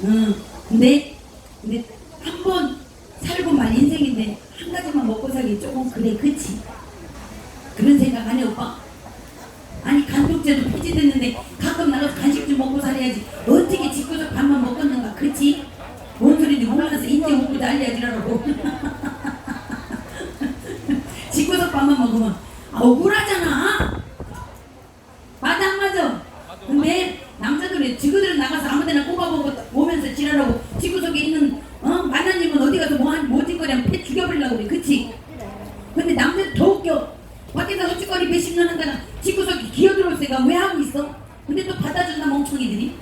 있어 어, 근데 한 번 살고 말 인생인데 한 가지만 먹고 살기 조금 그래 그치 그런 생각 안 해 오빠? 아니 간독제도 폐지됐는데 가끔 나가서 간식 좀 먹고 살아야지 어떻게 집구석 밥만 먹었는가 그치? 뭔 소리인지 몰라서 인제 웃고 난리야 지라고 집구석 밥만 먹으면 아, 억울하잖아 맞아 안 맞아 근데 남자들은 지그들 나가서 아무데나 꼽아보고 오면서 지랄하고 집구석에 있는 어? 만나님은 어디 가서 뭐한 모짓거리하면 패 죽여버리려고 그래 그치? 근데 남자들 더 웃겨 밖에서 헛짓거리 몇십 년 하다가 집구석에 기어들어올 새가 왜 하고 있어? 근데 또 받아준다 멍청이들이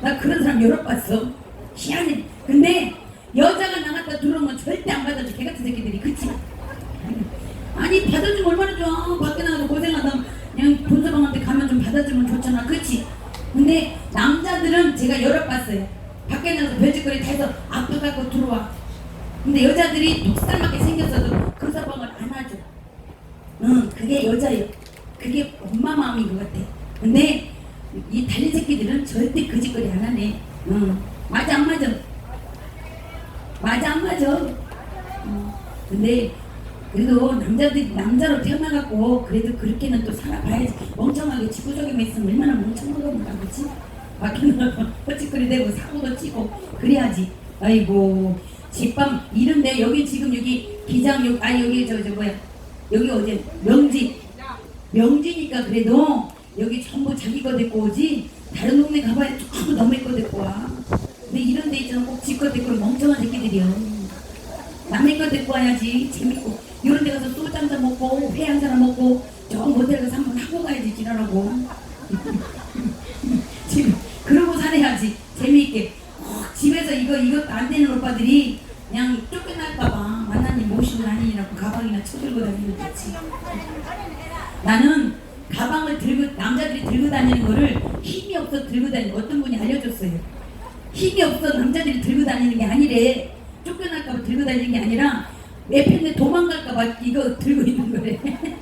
나 그런 사람 여러 봤어 희한해 근데 나갔다 들어오면 절대 안 받아줘 개 같은 새끼들이. 그치? 아니 받아주면 얼마나 좋아. 밖에 나가서 고생하다. 그냥 본서방한테 가면 좀 받아주면 좋잖아. 그치? 근데 남자들은 제가 여러 봤어요. 밖에 나가서 별짓거리 다 해서 앞도 갖고 들어와. 근데 여자들이 독살맞게 생겼어도 그 서방을 안 하죠. 응 그게 여자예요. 그게 엄마 마음인 것 같아. 근데 이 달린 새끼들은 절대 그 짓거리 안 하네. 응. 맞아 안 맞아 맞아 안 맞아? 응. 근데 그래도 남자들 남자로 태어나갖고 그래도 그렇게는 또 살아봐야지. 멍청하게 지구적인 있으면 얼마나 멍청하겠나 그치? 밖에 나가서 헛짓거리 대고 사고도 치고 그래야지. 아이고 집밤 이런데 여기 지금 여기 기장역 아 여기 저저 뭐야? 여기 어제 명지. 명지니까 그래도 여기 전부 자기 거 데리고 오지? 다른 동네 가봐야 전부 남의 거 데리고 와 근데 이런 데 있잖아. 꼭지거 데리고 올 멍청한 새끼들이야. 남의 거 데리고 와야지. 재밌고. 이런 데 가서 소주 한잔 먹고 회 한잔 먹고 저 모텔 가서 한번 하고 가야지 지랄하고. 지금 그러고 살아야지. 재미있게. 어, 집에서 이거 이것도 안 되는 오빠들이 그냥 쫓겨날까봐 만나님 모시고 다니느라고 가방이나 쳐들고 다니는 거지. 나는 가방을 들고 남자들이 들고 다니는 거를 힘이 없어 들고 다니는 거. 어떤 분이 알려줬어요 힘이 없어 남자들이 들고 다니는 게 아니래. 쫓겨날까봐 들고 다니는 게 아니라 매편에 도망갈까봐 이거 들고 있는 거래.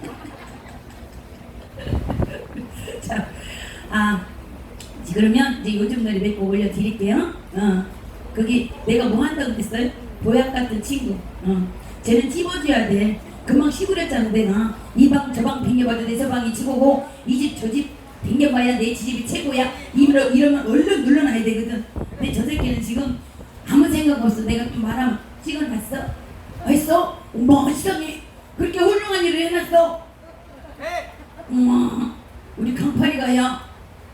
자, 아 그러면 이제 요즘 노래 몇 곡 올려드릴게요. 어, 거기 내가 뭐 한다고 그랬어요? 보약 같은 친구. 어, 쟤는 찝어줘야 돼. 금방 시부렸잖아 내가. 이 방 저방 댕겨봐도 내저 방이 최고고 이 집 저집 댕겨봐야 내 집이 최고야. 이러, 이러면 얼른 눌러놔야 되거든. 근데 저 새끼는 지금 아무 생각 없어. 내가 또 말하면 찍어놨어? 했어? 엄마 시장이 그렇게 훌륭한 일을 해놨어? 엄마 우리 강파리가 야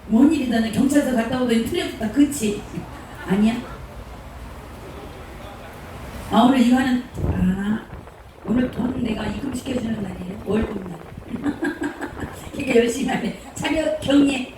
뭔 일이다 나 경찰서 갔다 오더니 틀렸다. 그치? 아니야? 아 오늘 이거 하는 아 오늘 돈 내가 입금시켜주는 날이에요. 월급 날. 그러니까 열심히 하네 차렷 경례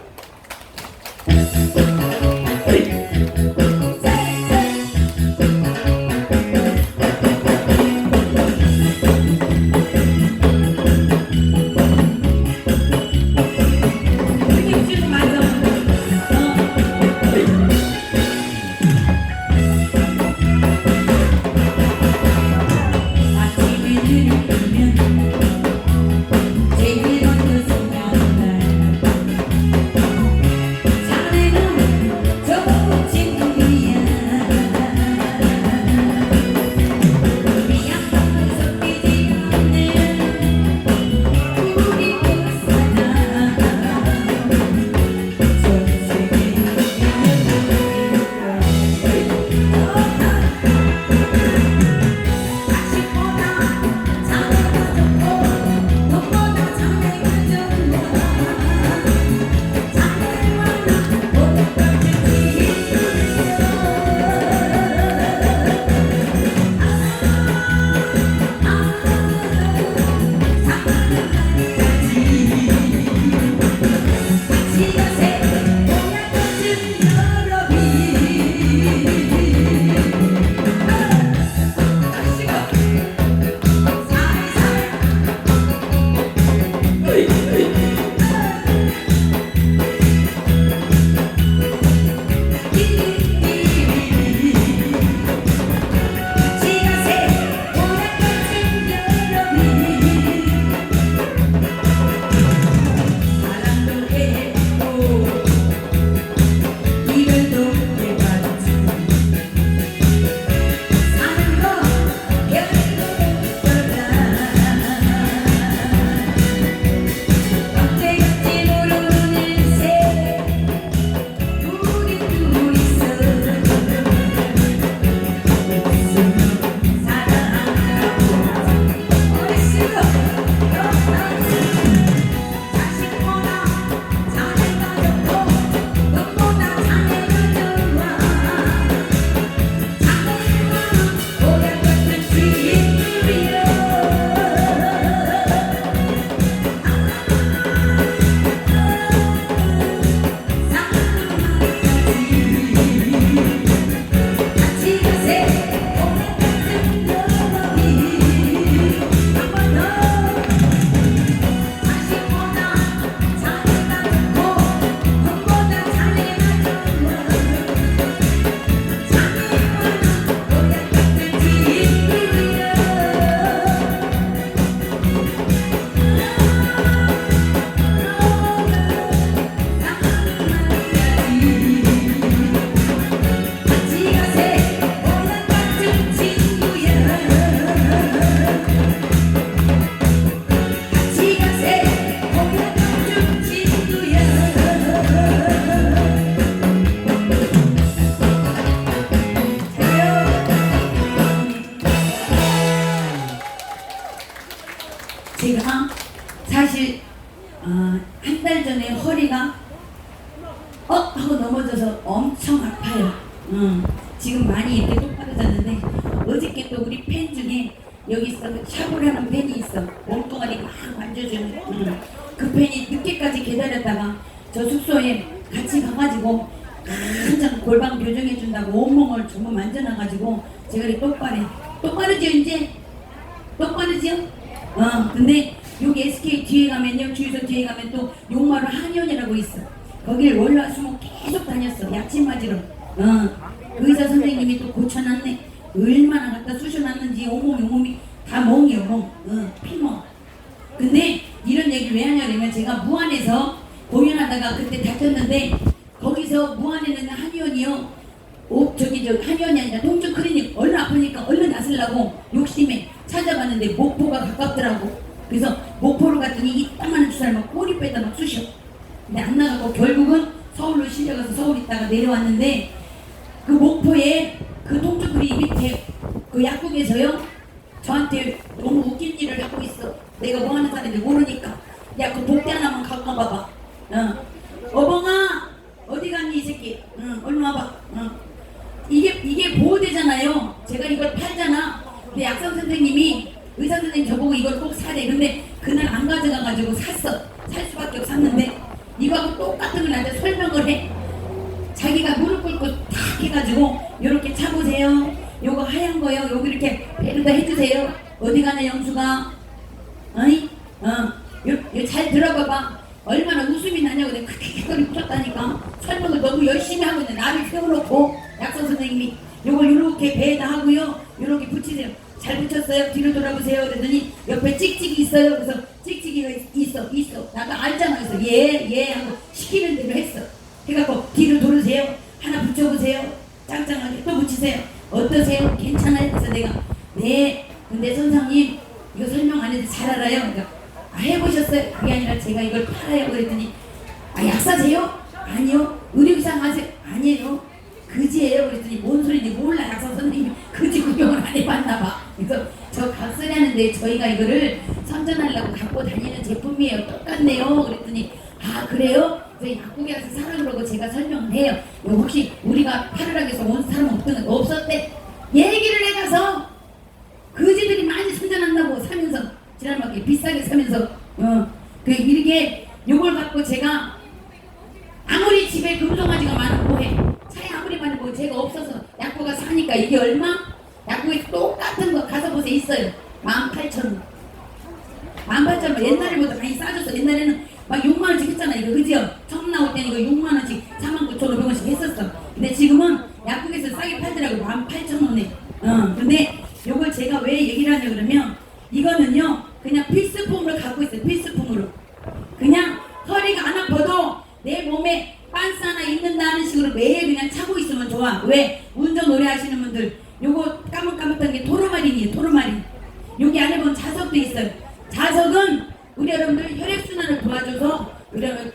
주유소 뒤에 가면 또 용마루 한의원이라고 있어. 거길 월화수목 계속 다녔어, 약침 맞으러. 어, 의사 선생님이 또 고쳐놨네. 얼마나 갖다 쑤셔놨는지 온몸이 온몸이 다 멍이요, 멍. 어, 피멍. 근데 이런 얘기를 왜 하냐면 제가 무안에서 공연하다가 그때 다쳤는데 거기서 무안에 있는 한의원이요. 오, 저기 저 한의원이 아니라 동쪽 클리닉 얼른 아프니까 얼른 나서려고 욕심에 찾아봤는데 목포가 가깝더라고. 그래서 목포를 갔더니 이 땅만한 주사를 막 꼬리빼다 막 쑤셔. 근데 안 나가고 결국은 서울로 실려가서 서울 있다가 내려왔는데 그 목포에 그 동쪽 클리닉 밑에 그 약국에서요 저한테 너무 웃긴 일을 하고 있어. 내가 뭐 하는 사람인지 모르니까. 야, 그 복대 하나만 갖고 가봐봐. 어. 어벙아! 어디 갔니, 이 새끼? 응, 얼른 와봐. 응. 이게, 이게 보호대잖아요. 제가 이걸 팔잖아. 근데 약사 선생님이, 의사 선생님 저보고 이걸 꼭 사래. 근데 그날 안 가져가가지고 샀어. 살 수밖에 없 샀는데, 이거하고 똑같은 걸 나한테 설명을 해. 자기가 무릎 꿇고 탁 해가지고 요렇게 차보세요. 요거 하얀 거요. 요거 이렇게 배로다 해주세요. 어디 가나 영수가? 어이? 어. 요, 요 잘 들어봐봐. 얼마나 웃음이 나냐고 내가 크게 소리 붙였다니까. 설명을 너무 열심히 하고 있는데 나를 세워놓고 약사 선생님이 요걸 요렇게 배에다 하고요. 요렇게 붙이세요. 잘 붙였어요. 뒤로 돌아보세요. 그랬더니 옆에 찍찍이 있어요. 그래서 찍찍이가 있- 있어, 있어. 나도 알잖아. 그래서 예, 예 하고 시키는 대로 했어. 해갖고 뒤로 돌으세요. 하나 붙여보세요. 짱짱하게 또 붙이세요. 어떠세요? 괜찮아요? 그래서 내가 네. 근데 선생님 이거 설명 안 해도 잘 알아요. 그러니까 아, 해보셨어요? 그게 아니라 제가 이걸 팔아요. 그랬더니 아 약사세요? 아니요. 의료기상 하세요? 아니에요. 그지예요. 그랬더니 뭔 소리인지 몰라. 약사 선생님이 그지 구경을 안 해봤나 봐. 그래서 저 각설이 하는데 저희가 이거를 선전하려고 갖고 다니는 제품이에요. 똑같네요. 그랬더니 아 그래요? 그래서 약국에 가서 사라 그러고 제가 설명을 해요. 혹시 우리가 해서 온 사람 없던 없었대? 얘기를 해가서 그지들이 많이 선전한다고 사면서 지난번에 비싸게 사면서 어그 이렇게 요걸 갖고 제가 아무리 집에 금송아지가 많은 뭐해 차에 아무리 뭐 제가 없어서 약국가 사니까 이게 얼마? 약국에 똑같은 거 가서 보세요 있어요 18,000원 18,000원 옛날에보다 많이 싸졌어 옛날에는 막 6만 원씩 했잖아 이거 그지요? 처음 나올 때는 이거 6만 원씩 49,500원씩 했었어 근데 지금은 약국에서 싸게 팔더라고 18,000원에 어 근데 요걸 제가 왜 얘기를 하냐 그러면 이거는요 그냥 필수품으로 갖고 있어요 필수품으로 그냥 허리가 안 아파도 내 몸에 빤스 하나 입는다는 식으로 매일 그냥 차고 있으면 좋아. 왜? 운전 오래 하시는 분들 요거 까뭇까뭇한 게 토르마린이에요. 토르마린. 여기 안에 보면 자석도 있어요. 자석은 우리 여러분들 혈액순환을 도와줘서 우리 여러분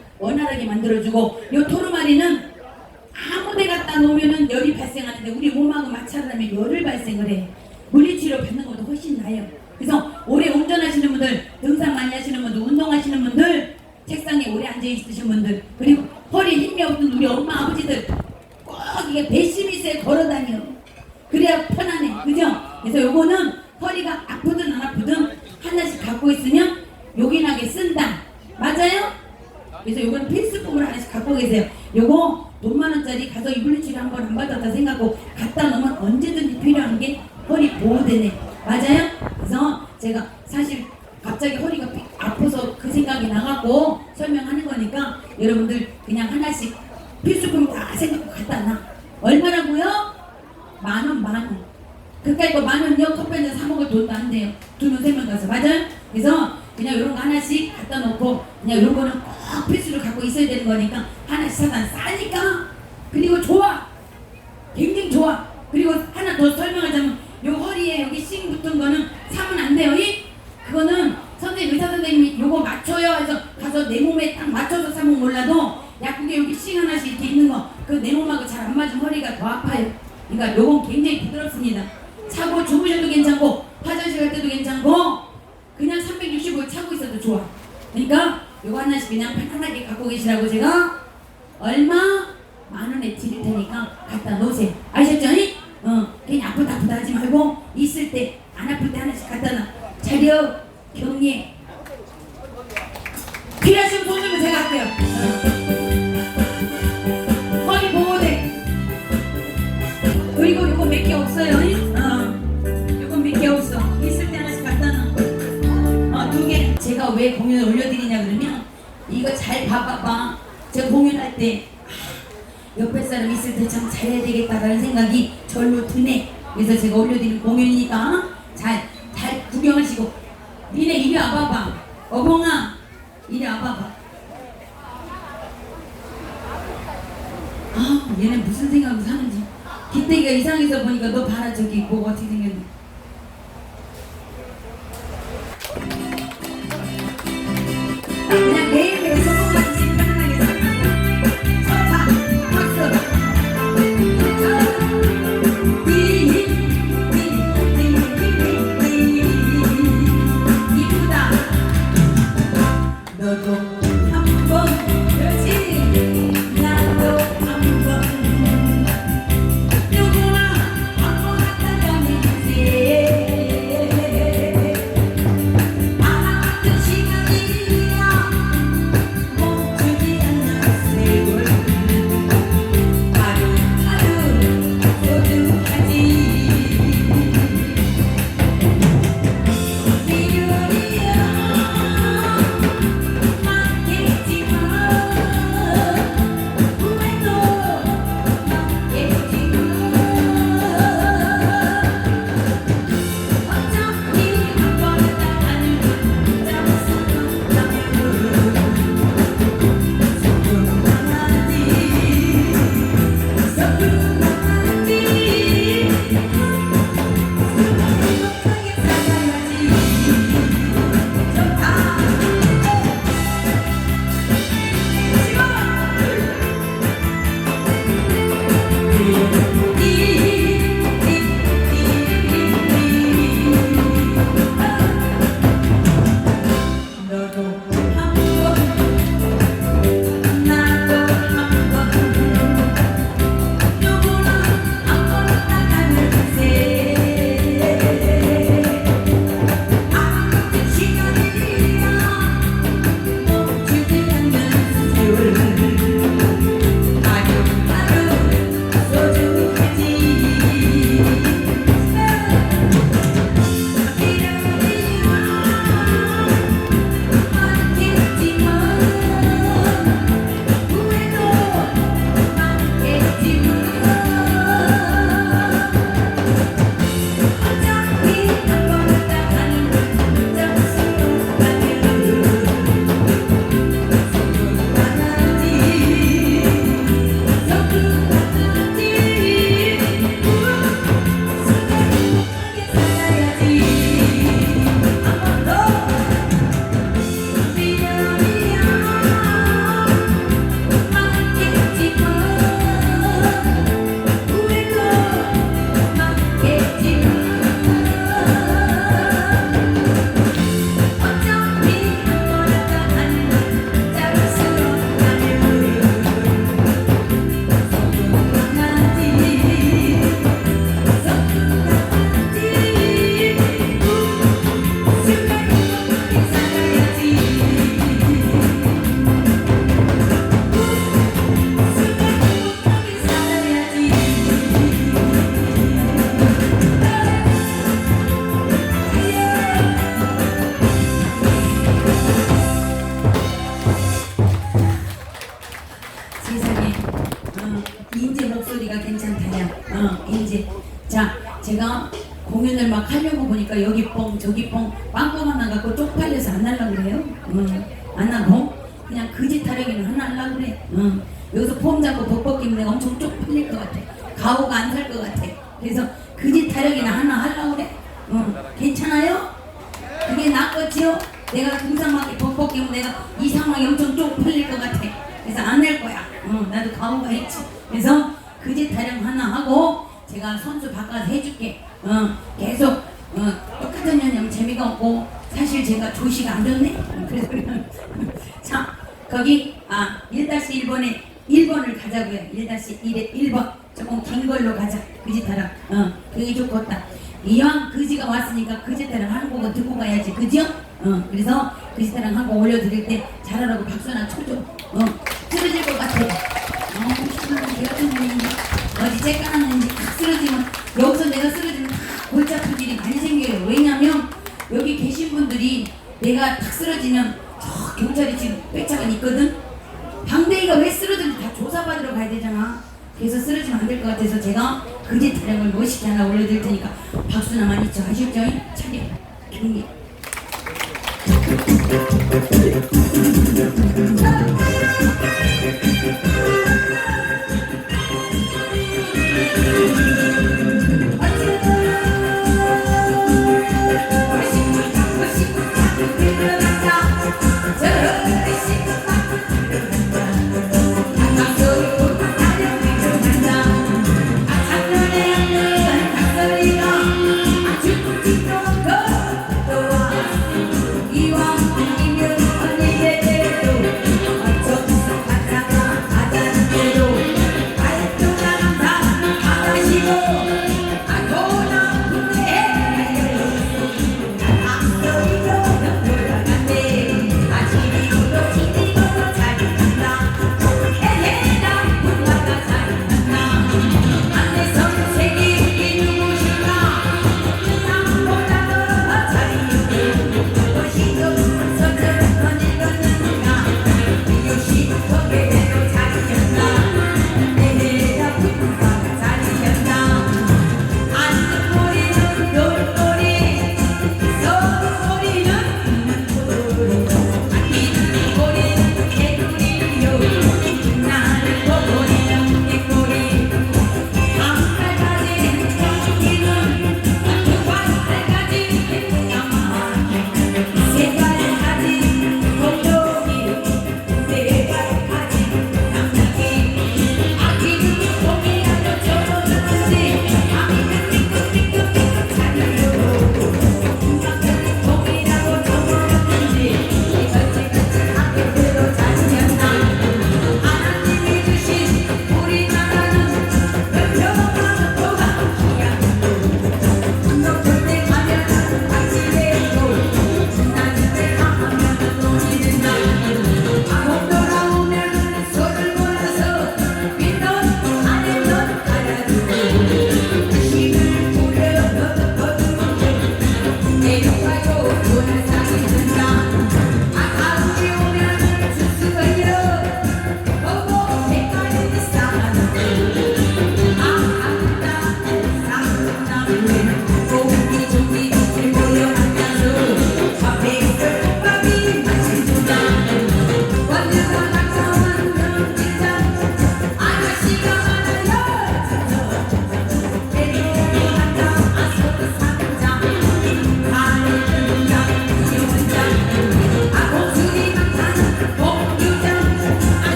만들어주고 요 토르마린은 아무 데 갖다 놓으면은 열이 발생하는데 우리 몸하고 마찰하면 열을 발생을 해. 물리치료 받는 것보다 훨씬 나아요. 그래서 오래 운전하시는 분들, 등산 많이 하시는 분들, 운동하시는 분들, 책상에 오래 앉아 있으신 분들, 그리고 허리 힘이 없는 우리 엄마 아버지들 꼭 이게 배심이 있어야 걸어다녀. 그래야 편안해. 그죠? 그래서 요거는 허리가 아프든 안 아프든 하나씩 갖고 있으면 요긴하게 쓴다. 맞아요? 그래서 요건 필수품으로 하나씩 갖고 계세요. 요거 돈만 원짜리 가서 이블리치를 한번 안 받았다 생각하고 갖다 놓으면 언제든지 필요한 게 허리 보호대네. 맞아요? 그래서 제가 사실 갑자기 허리가 삐- 아파서 그 생각이 나갖고 설명하는 거니까 여러분들 그냥 하나씩 필수품 다 생각하고 갖다 놔. 얼마라고요? 만 원, 만 원. 그까이 거만 원요 커피 한잔 사 먹을 돈도 안 돼요. 두 명, 세 명 가서. 맞아요? 그냥 이런 거 하나씩 갖다 놓고 그냥 이런 거는 꼭 필수로 갖고 있어야 되는 거니까 하나씩 사다 싸니까 그리고 좋아. 굉장히 좋아. 그리고 하나 더 설명하자면 요 허리에 여기 싱 붙은 거는 사면 안 돼요. 이? 그거는 선생님 의사 선생님이 요거 맞춰요 해서 가서 내 몸에 딱 맞춰서 사면 몰라도 약국에 여기 싱 하나씩 이렇게 있는 거 그 내 몸하고 잘 안 맞으면 허리가 더 아파요. 그러니까 요건 굉장히 부드럽습니다. 차고 주무셔도 괜찮고 화장실 갈 때도 괜찮고 그러니까 요거 하나씩 그냥 편안하게 갖고 계시라고 제가 얼마 만 원에 드릴 테니까 갖다 놓으세요. 아셨죠? 어, 괜히 아프다 아프다 하지 말고 있을 때 안 아플 때 하나씩 갖다 놔. 자려 경리에 봐봐봐. 제가 공연할 때 아, 옆에 사람 있을 때 참 잘해야 되겠다라는 생각이 절로 드네. 그래서 제가 올려드린 공연이니까 막 하려고 보니까 여기 뻥 저기 뻥. 1-1번에 1번을 가자고요. 1-1에 1번. 조금 긴 걸로 가자. 그지타랑. 어 그게 좋겠다. 이왕 그지가 왔으니까 그지타랑 한 곡은 듣고 가야지. 그죠? 어 그래서 그지타랑 한곡 올려드릴 때 잘하라고 박수나 쳐줘 어 쓰러질 것 같아. 어 어디 째까놨는지 탁 쓰러지면 여기서 내가 쓰러지면 다 골치 아픈 일이 많이 생겨요. 왜냐면 여기 계신 분들이 내가 탁 쓰러지면 저 경찰이 지금 빼차가 있거든 방대이가 왜 쓰러졌는지 다 조사받으러 가야 되잖아. 그래서 쓰러지면 안 될 것 같아서 제가 그제 타령을 멋있게 하나 올려드릴 테니까 박수나 많이 쳐. 하셨죠? 차려 경례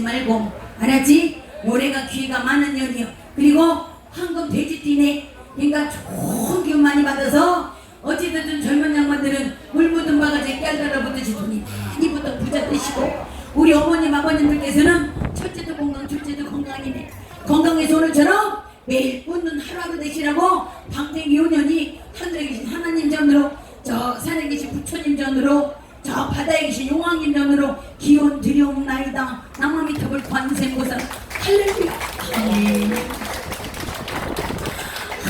말고 알았지?